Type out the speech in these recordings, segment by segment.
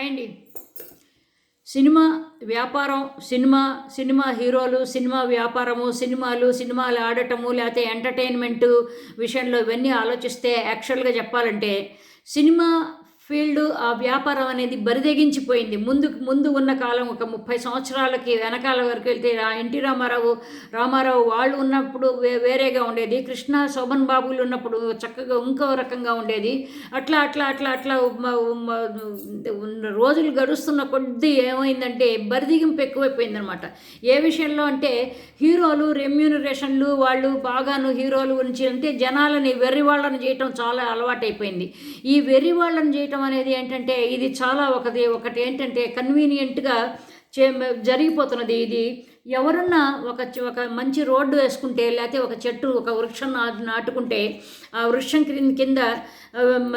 అండి సినిమా వ్యాపారం cinema cinema హీరోలు సినిమా వ్యాపారము సినిమాలు సినిమాలు ఆడటము లేకపోతే ఎంటర్టైన్మెంట్ విషయంలో ఇవన్నీ ఆలోచిస్తే యాక్చువల్గా చెప్పాలంటే సినిమా ఫీల్డ్ ఆ వ్యాపారం అనేది బరిదెగించిపోయింది. ముందు ముందు ఉన్న కాలం ఒక ముప్పై సంవత్సరాలకి వెనకాల వరకు వెళ్తే ఆ ఎన్టీ రామారావు రామారావు వాళ్ళు ఉన్నప్పుడు వే వేరేగా ఉండేది. కృష్ణ శోభన్ బాబులు ఉన్నప్పుడు చక్కగా ఇంకో రకంగా ఉండేది. అట్లా అట్లా అట్లా అట్లా రోజులు గడుస్తున్న కొద్దీ ఏమైందంటే బరిదిగింపు ఎక్కువైపోయిందనమాట ఏ విషయంలో అంటే హీరోలు రెమ్యూనరేషన్లు వాళ్ళు బాగాను హీరోలు గురించి అంటే జనాలని వెర్రి వాళ్ళని చేయటం చాలా అలవాటైపోయింది. ఈ వెర్రి వాళ్ళని చేయడం అనేది ఏంటంటే ఇది చాలా ఒకటి ఒకటి ఏంటంటే కన్వీనియంట్గా చే జరిగిపోతున్నది. ఇది ఎవరన్నా ఒక ఒక మంచి రోడ్డు వేసుకుంటే లేకపోతే ఒక చెట్టు ఒక వృక్షం నా నాటుకుంటే ఆ వృక్షం క్రింద కింద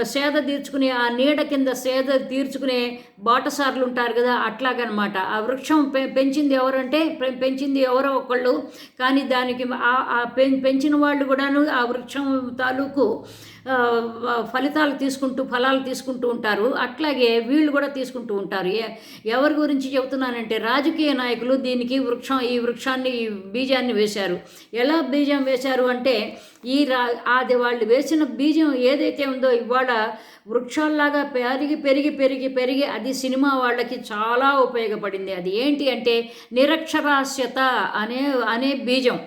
సేద తీర్చుకునే ఆ నీడ కింద సేద తీర్చుకునే బాటసార్లు ఉంటారు కదా అట్లాగనమాట. ఆ వృక్షం పె పెంచింది ఎవరంటే పె- పెంచింది ఎవరో ఒకళ్ళు. కానీ దానికి ఆ- పెంచిన వాళ్ళు కూడాను ఆ వృక్షం తాలూకు ఫలితాలు తీసుకుంటూ ఫలాలు తీసుకుంటూ ఉంటారు. అట్లాగే వీళ్ళు కూడా తీసుకుంటూ ఉంటారు. ఎవరి గురించి చెబుతున్నానంటే రాజకీయ నాయకులు దీనికి వృక్షం ఈ వృక్షాన్ని ఈ బీజాన్ని వేశారు. ఎలా బీజం వేశారు అంటే ఈ రా అది వాళ్ళు వేసిన బీజం ఏదైతే ఉందో ఇవాళ వృక్షాల్లాగా పెరిగి పెరిగి పెరిగి పెరిగి అది సినిమా వాళ్ళకి చాలా ఉపయోగపడింది. అది ఏంటి అంటే నిరక్షరాస్యత అనే అనే బీజం.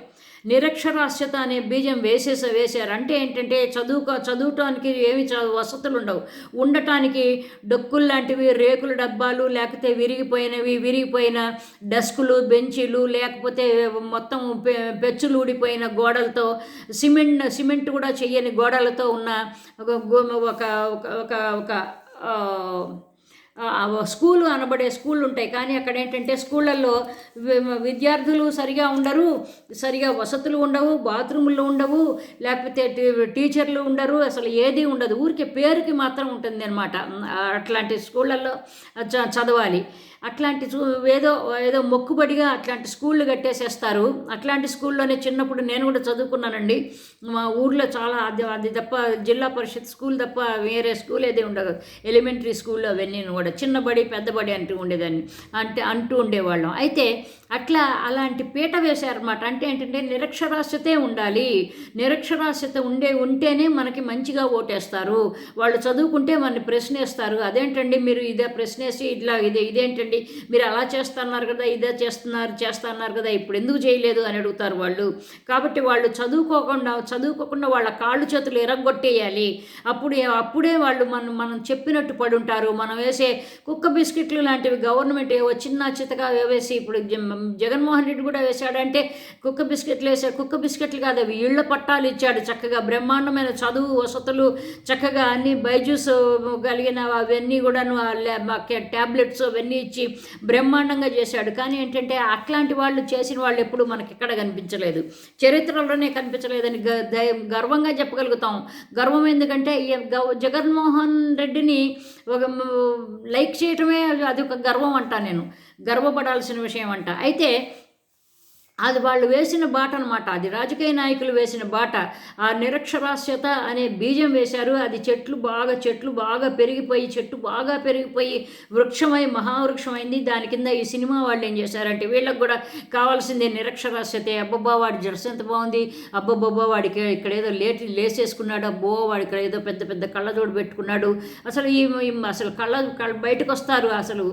నిరక్షరాస్యత అనే బీజం వేసేస వేశారు. అంటే ఏంటంటే చదువుకో చదువుటానికి ఏమి చ వసతులు ఉండవు. ఉండటానికి డొక్కులు లాంటివి రేకుల డబ్బాలు లేకపోతే విరిగిపోయినవి విరిగిపోయిన డెస్కులు బెంచీలు లేకపోతే మొత్తం పెచ్చులు ఊడిపోయిన గోడలతో సిమెంట్ సిమెంట్ కూడా చెయ్యని గోడలతో ఉన్న ఒక గో- ఒక ఒక ఒక ఒక స్కూల్ అనబడే స్కూళ్ళు ఉంటాయి కానీ అక్కడ ఏంటంటే స్కూళ్ళల్లో విద్యార్థులు సరిగా ఉండరు సరిగా వసతులు ఉండవు బాత్రూములు ఉండవు లేకపోతే టీచర్లు ఉండరు అసలు ఏది ఉండదు. ఊరికే పేరుకి మాత్రం ఉంటుంది అనమాట అట్లాంటి స్కూళ్ళల్లో చ- చదవాలి. అట్లాంటి ఏదో ఏదో మొక్కుబడిగా అట్లాంటి స్కూళ్ళు కట్టేసేస్తారు. అట్లాంటి స్కూల్లోనే చిన్నప్పుడు నేను కూడా చదువుకున్నానండి. మా ఊర్లో చాలా అది అది తప్ప జిల్లా పరిషత్ స్కూల్ తప్ప వేరే స్కూల్ ఏది ఉండదు. ఎలిమెంటరీ స్కూల్లో అవన్నీ కూడా. చిన్న బడి పెద్దబడి అంటూ ఉండేదాన్ని అంటే అంటూ ఉండేవాళ్ళం. అయితే అట్లా అలాంటి పీట వేశారన్నమాట. అంటే ఏంటంటే నిరక్షరాస్యతే ఉండాలి. నిరక్షరాస్యత ఉండే ఉంటేనే మనకి మంచిగా ఓటేస్తారు. వాళ్ళు చదువుకుంటే మనని ప్రశ్నేస్తారు. అదేంటండి మీరు ఇదే ప్రశ్నేసి ఇట్లా ఇదే ఇదేంటండి? మీరు అలా చేస్తున్నారు కదా ఇదే చేస్తున్నారు చేస్తున్నారు కదా ఇప్పుడు ఎందుకు చేయలేదు అని అడుగుతారు వాళ్ళు. కాబట్టి వాళ్ళు చదువుకోకుండా చదువుకోకుండా వాళ్ళ కాళ్ళు చేతులు ఎరగొట్టేయాలి. అప్పుడు అప్పుడే వాళ్ళు మనం మనం చెప్పినట్టు పడుంటారు. మనం వేసే కుక్క బిస్కెట్లు లాంటివి గవర్నమెంట్ ఏవో చిన్న చితగా వేసి ఇప్పుడు జగన్మోహన్ రెడ్డి కూడా వేశాడంటే కుక్క బిస్కెట్లు వేశాడు కుక్క బిస్కెట్లు కాదు అవి ఇళ్ళ పట్టాలు ఇచ్చాడు చక్కగా. బ్రహ్మాండమైన చదువు వసతులు చక్కగా అన్ని బైజూస్ కలిగిన అవన్నీ కూడాను ట్యాబ్లెట్స్ మా అవన్నీ ఇచ్చి బ్రహ్మాండంగా చేశాడు. కానీ ఏంటంటే అట్లాంటి వాళ్ళు చేసిన వాళ్ళు ఎప్పుడు మనకి ఎక్కడ కనిపించలేదు. చరిత్రలోనే కనిపించలేదని గర్వంగా చెప్పగలుగుతాం. గర్వం ఎందుకంటే జగన్మోహన్ రెడ్డిని ఒక లైక్ చేయటమే అది ఒక గర్వం అంట నేను. గర్వపడాల్సిన విషయం అంట అయితే అది వాళ్ళు వేసిన బాట అనమాట అది రాజకీయ నాయకులు వేసిన బాట. ఆ నిరక్షరాస్యత అనే బీజం వేశారు. అది చెట్లు బాగా చెట్లు బాగా పెరిగిపోయి చెట్టు బాగా పెరిగిపోయి వృక్షమై మహావృక్షమైంది. దాని కింద ఈ సినిమా వాళ్ళు ఏం చేశారంటే వీళ్ళకి కూడా కావాల్సిందే నిరక్షరాస్యతే. అబ్బబ్బా వాడి డ్రెస్ ఎంత బాగుంది. అబ్బబ్బబ్బా వాడికి ఇక్కడ ఏదో లేటి లేసేసుకున్నాడు అబ్బో వాడి ఇక్కడ ఏదో పెద్ద పెద్ద కళ్ళజోడు పెట్టుకున్నాడు. అసలు ఈ అసలు కళ్ళ కళ్ళ బయటకు వస్తారు అసలు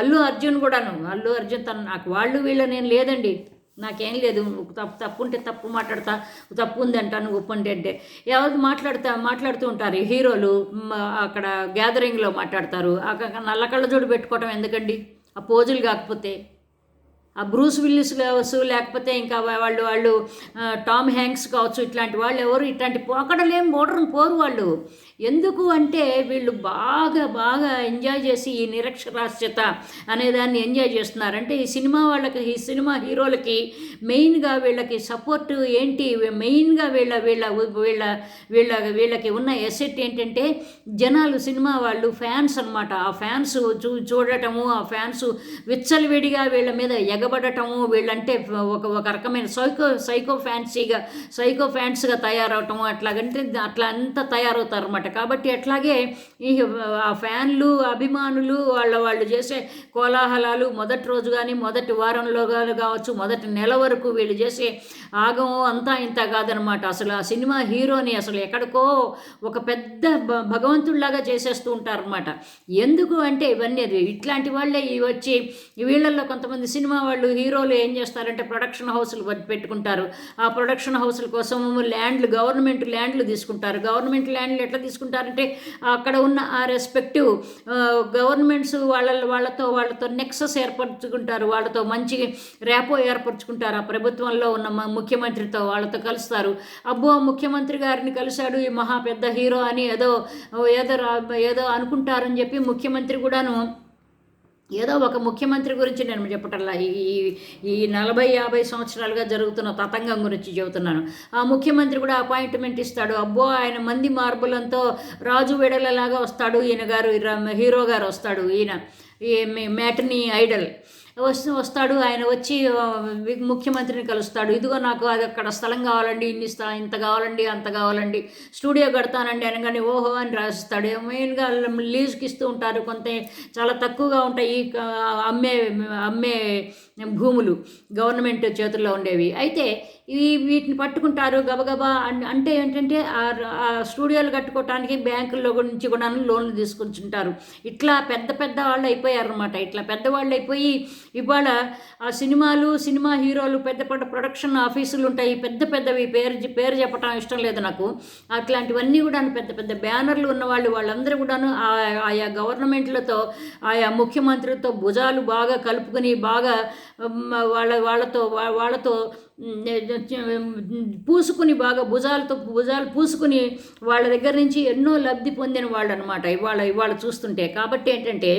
అల్లు అర్జున్ కూడాను. అల్లు అర్జున్ తను నాకు వాళ్ళు వీళ్ళ నేను లేదండి. నాకేం లేదు తప్పు తప్పు ఉంటే తప్పు మాట్లాడతా తప్పు ఉంది అంటాను ఉప్పు ఉంటే అంటే. ఎవరు మాట్లాడుతా మాట్లాడుతూ ఉంటారు. హీరోలు అక్కడ గ్యాదరింగ్లో మాట్లాడతారు. అక్కడ నల్ల కళ్ళజోడు పెట్టుకోవటం ఎందుకండి? ఆ పోజులు కాకపోతే. బ్రూస్ విల్లిస్ కావచ్చు లేకపోతే ఇంకా వాళ్ళు వాళ్ళు టామ్ హ్యాంక్స్ కావచ్చు ఇట్లాంటి వాళ్ళు ఎవరు ఇట్లాంటి పోకడలేం బోర్డర్ని పోరు వాళ్ళు. ఎందుకు అంటే వీళ్ళు బాగా బాగా ఎంజాయ్ చేసి ఈ నిరక్షరాస్యత అనేదాన్ని ఎంజాయ్ చేస్తున్నారు అంటే ఈ సినిమా వాళ్ళకి ఈ సినిమా హీరోలకి మెయిన్గా వీళ్ళకి సపోర్ట్ ఏంటి? మెయిన్గా వీళ్ళ వీళ్ళ వీళ్ళ వీళ్ళ వీళ్ళకి ఉన్న ఎసెట్ ఏంటంటే జనాలు సినిమా వాళ్ళు ఫ్యాన్స్ అన్నమాట. ఆ ఫ్యాన్స్ చూ చూడటము ఆ ఫ్యాన్స్ విచ్చలవిడిగా వీళ్ళ మీద ఎగ ఎగబడటము వీళ్ళంటే ఒక ఒక రకమైన సైకో సైకో ఫ్యాన్సీగా సైకో ఫ్యాన్స్గా తయారవటము అట్లాగంటే అట్లా అంతా తయారవుతారు అనమాట కాబట్టి అట్లాగే ఈ ఆ ఫ్యాన్లు అభిమానులు వాళ్ళ వాళ్ళు చేసే కోలాహలాలు మొదటి రోజు కానీ మొదటి వారంలో కావచ్చు మొదటి నెల వరకు వీళ్ళు చేసే ఆగం అంతా ఇంత కాదనమాట అసలు ఆ సినిమా హీరోని అసలు ఎక్కడికో ఒక పెద్ద భ- భగవంతుడిలాగా చేసేస్తూ ఉంటారనమాట ఎందుకు అంటే ఇవన్నీ ఇట్లాంటి వాళ్ళే ఈ వచ్చి వీళ్ళల్లో కొంతమంది సినిమా వాళ్ళు వాళ్ళు హీరోలు ఏం చేస్తారంటే ప్రొడక్షన్ హౌస్లు పెట్టుకుంటారు. ఆ ప్రొడక్షన్ హౌస్ల కోసం ల్యాండ్లు గవర్నమెంట్ ల్యాండ్లు తీసుకుంటారు. గవర్నమెంట్ ల్యాండ్లు ఎట్లా తీసుకుంటారంటే అక్కడ ఉన్న ఆ రెస్పెక్టివ్ గవర్నమెంట్స్ వాళ్ళ వాళ్ళతో వాళ్ళతో నెక్సస్ ఏర్పరచుకుంటారు. వాళ్ళతో మంచి ర్యాపో ఏర్పరచుకుంటారు. ఆ ప్రభుత్వంలో ఉన్న ముఖ్యమంత్రితో వాళ్ళతో కలుస్తారు. అబ్బో ముఖ్యమంత్రి గారిని కలిశాడు ఈ మహా పెద్ద హీరో అని ఏదో ఏదో ఏదో అనుకుంటారని చెప్పి ముఖ్యమంత్రి కూడాను ఏదో ఒక ముఖ్యమంత్రి గురించి నేను చెప్పటల్లా ఈ ఈ- నలభై యాభై సంవత్సరాలుగా జరుగుతున్న తతంగం గురించి చెబుతున్నాను. ఆ ముఖ్యమంత్రి కూడా అపాయింట్మెంట్ ఇస్తాడు. అబ్బో ఆయన మంది మార్బులంతో రాజు వెడలలాగా వస్తాడు. ఈయన గారు హీరో గారు వస్తాడు. ఈయన ఈ ఐడల్. వస్తు వస్తాడు ఆయన వచ్చి ముఖ్యమంత్రిని కలుస్తాడు. ఇదిగో నాకు అది అక్కడ స్థలం కావాలండి ఇన్ని స్థలం ఇంత కావాలండి అంత కావాలండి. స్టూడియో కడతానండి అనగానే ఓహో అని రాసిస్తాడు మెయిన్గా లీజుకి ఇస్తూ ఉంటారు కొంత చాలా తక్కువగా ఉంటాయి ఈ అమ్మే అమ్మే భూములు గవర్నమెంట్ చేతుల్లో ఉండేవి. అయితే ఈ వీటిని పట్టుకుంటారు గబగబా అంటే ఏంటంటే ఆ- స్టూడియోలు కట్టుకోవటానికి బ్యాంకుల్లో నుంచి కూడా లోన్లు తీసుకుంటుంటారు ఇట్లా పెద్ద పెద్ద వాళ్ళు అయిపోయారు అనమాట ఇట్లా పెద్దవాళ్ళు అయిపోయి ఇవాళ ఆ సినిమాలు సినిమా హీరోలు పెద్ద పెద్ద ప్రొడక్షన్ ఆఫీసులు ఉంటాయి. పెద్ద పెద్దవి పేరు పేరు చెప్పడం ఇష్టం లేదు నాకు. అట్లాంటివన్నీ కూడా పెద్ద పెద్ద బ్యానర్లు ఉన్నవాళ్ళు వాళ్ళందరూ కూడాను ఆ- ఆయా గవర్నమెంట్లతో ఆయా ముఖ్యమంత్రులతో భుజాలు బాగా కలుపుకొని బాగా వాళ్ళ వాళ్ళతో వాళ్ళతో పూసుకుని బాగా భుజాలతో భుజాలు పూసుకుని వాళ్ళ దగ్గర నుంచి ఎన్నో లబ్ధి పొందిన వాళ్ళు అనమాట ఇవాళ ఇవాళ చూస్తుంటే. కాబట్టి ఏంటంటే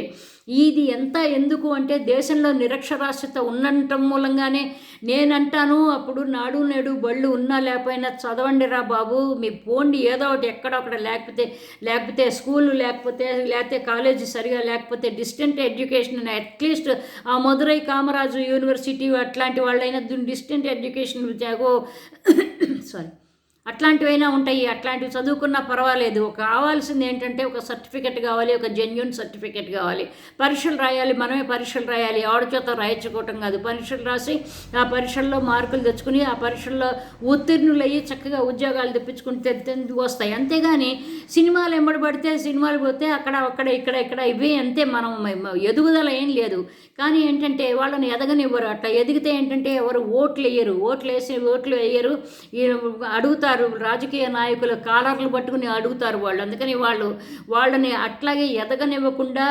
ఇది ఎంత ఎందుకు అంటే దేశంలో నిరక్షరాస్యత ఉండటం మూలంగానే నేనంటాను. అప్పుడు నాడు నేడు బళ్ళు ఉన్నా లేకపోయినా చదవండి రా బాబు మీ పోండి ఏదో ఒకటి ఎక్కడొక్కడ లేకపోతే లేకపోతే స్కూల్ లేకపోతే లేకపోతే కాలేజీ సరిగా లేకపోతే డిస్టెంట్ ఎడ్యుకేషన్ అట్లీస్ట్ ఆ మధురై కామరాజు యూనివర్సిటీ అట్లాంటి వాళ్ళైనా డిస్టెంట్ ఎడ్యుకేషన్ సారీ అట్లాంటివైనా ఉంటాయి అట్లాంటివి చదువుకున్నా పర్వాలేదు. ఒక కావాల్సింది ఏంటంటే ఒక సర్టిఫికెట్ కావాలి ఒక జెన్యున్ సర్టిఫికెట్ కావాలి. పరీక్షలు రాయాలి మనమే పరీక్షలు రాయాలి. ఆవిడ చేత రాయించుకోవటం కాదు. పరీక్షలు రాసి ఆ పరీక్షల్లో మార్కులు తెచ్చుకుని ఆ పరీక్షల్లో ఉత్తీర్ణులయ్యి చక్కగా ఉద్యోగాలు తెప్పించుకుని తె- వస్తాయి. అంతేగాని సినిమాలు ఎంబడబడితే సినిమాలు పోతే అక్కడ అక్కడ ఇక్కడ ఇక్కడ ఇవి అంతే. మనం ఎదుగుదల ఏం లేదు. కానీ ఏంటంటే వాళ్ళని ఎదగనివ్వరు. అట్లా ఎదిగితే ఏంటంటే ఎవరు ఓట్లు వేయరు. ఓట్లు వేసి ఓట్లు వేయరు. అడుగుతారు రాజకీయ నాయకుల కాలర్లు పట్టుకుని అడుగుతారు వాళ్ళు. అందుకని వాళ్ళు వాళ్ళని అట్లాగే ఎదగనివ్వకుండా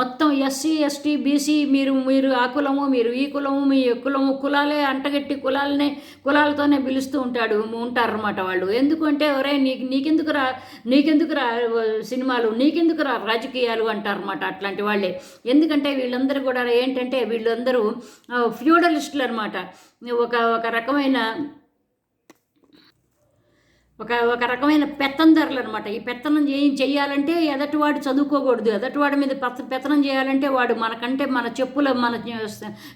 మొత్తం ఎస్సీ ఎస్టీ బీసీ మీరు మీరు ఆ కులము మీరు ఈ కులము మీ కులము కులాలే అంటగట్టి కులాలనే కులాలతోనే పిలుస్తూ ఉంటాడు ఉంటారన్నమాట వాళ్ళు. ఎందుకంటే ఒరే నీకు నీకెందుకు రా నీకెందుకు రా సినిమాలు నీకెందుకు రా రాజకీయాలు అంటారన్నమాట అట్లాంటి వాళ్ళే. ఎందుకంటే వీళ్ళందరూ కూడా ఏంటంటే వీళ్ళందరూ ఫ్యూడలిస్టులు అనమాట ఒక ఒక రకమైన ఒక ఒక రకమైన పెత్తందరులు అనమాట ఈ పెత్తనం ఏం చేయాలంటే ఎదటివాడు చదువుకోకూడదు. ఎదటివాడి మీద పెత్త పెత్తనం చేయాలంటే వాడు మనకంటే మన చెప్పుల మన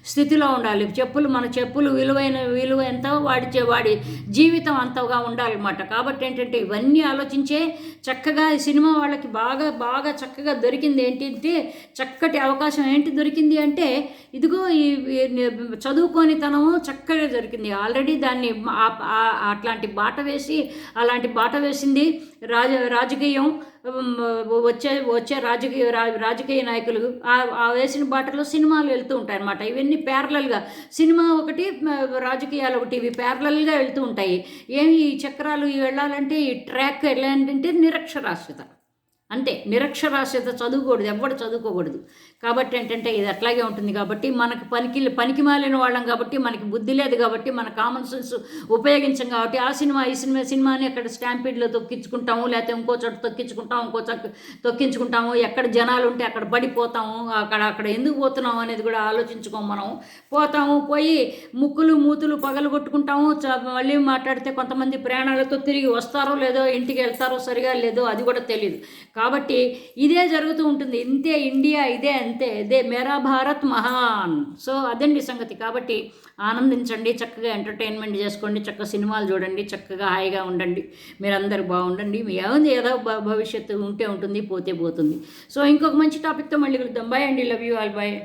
స్థితిలో ఉండాలి. చెప్పులు మన చెప్పులు విలువైన విలువ ఎంత వాడి చే- వాడి జీవితం అంతగా ఉండాలన్నమాట. కాబట్టి ఏంటంటే ఇవన్నీ ఆలోచించే చక్కగా సినిమా వాళ్ళకి బాగా బాగా చక్కగా దొరికింది ఏంటంటే చక్కటి అవకాశం ఏంటి దొరికింది అంటే ఇదిగో ఈ చదువుకోనితనము చక్కగా దొరికింది. ఆల్రెడీ దాన్ని అట్లాంటి బాట వేసి అలాంటి బాట వేసింది. రాజ రాజకీయం వచ్చే వచ్చే రాజకీయ రా- రాజకీయ నాయకులు ఆ- వేసిన బాటలో సినిమాలు వెళ్తూ ఉంటాయి అన్నమాట ఇవన్నీ ప్యారలల్గా సినిమా ఒకటి రాజకీయాలు ఒకటి ఇవి ప్యారలల్గా వెళ్తూ ఉంటాయి. ఏమి ఈ చక్రాలు వెళ్ళాలంటే ఈ ట్రాక్ వెళ్ళాలంటే నిరక్షరాస్యత. అంతే. నిరక్షరాస్యత చదువుకూడదు ఎవ్వడు చదువుకోకూడదు. కాబట్టి ఏంటంటే ఇది అట్లాగే ఉంటుంది కాబట్టి మనకు పనికి పనికి మాలిన వాళ్ళం కాబట్టి మనకి బుద్ధి లేదు కాబట్టి మన కామన్ సెన్స్ ఉపయోగించం కాబట్టి ఆ సినిమా ఈ సినిమా సినిమాని అక్కడ స్టాంపీడ్లో తొక్కించుకుంటాము లేకపోతే ఇంకో చోట తొక్కించుకుంటాము ఇంకో చోట తొక్కించుకుంటాము ఎక్కడ జనాలు ఉంటే అక్కడ పడిపోతాము అక్కడ అక్కడ ఎందుకు పోతున్నాము అనేది కూడా ఆలోచించుకోం మనం. పోతాము పోయి ముక్కులు మూతులు పగలు కొట్టుకుంటాము మళ్ళీ మాట్లాడితే కొంతమంది ప్రాణాలతో తిరిగి వస్తారో లేదో ఇంటికి వెళ్తారో సరిగా లేదో అది కూడా తెలియదు కాబట్టి ఇదే జరుగుతూ ఉంటుంది. ఇంతే ఇండియా ఇదే అంతే. ఇదే మేరా భారత్ మహాన్. సో అదండి సంగతి. కాబట్టి ఆనందించండి చక్కగా ఎంటర్టైన్మెంట్ చేసుకోండి చక్కగా సినిమాలు చూడండి చక్కగా హాయిగా ఉండండి. మీరందరూ బాగుండండి. మీ ఏముంది? ఏదో భవిష్యత్తు ఉంటే ఉంటుంది పోతే పోతుంది. సో ఇంకొక మంచి టాపిక్తో మళ్ళీ కలుద్దాం. బాయ్ అండి. Love you all bye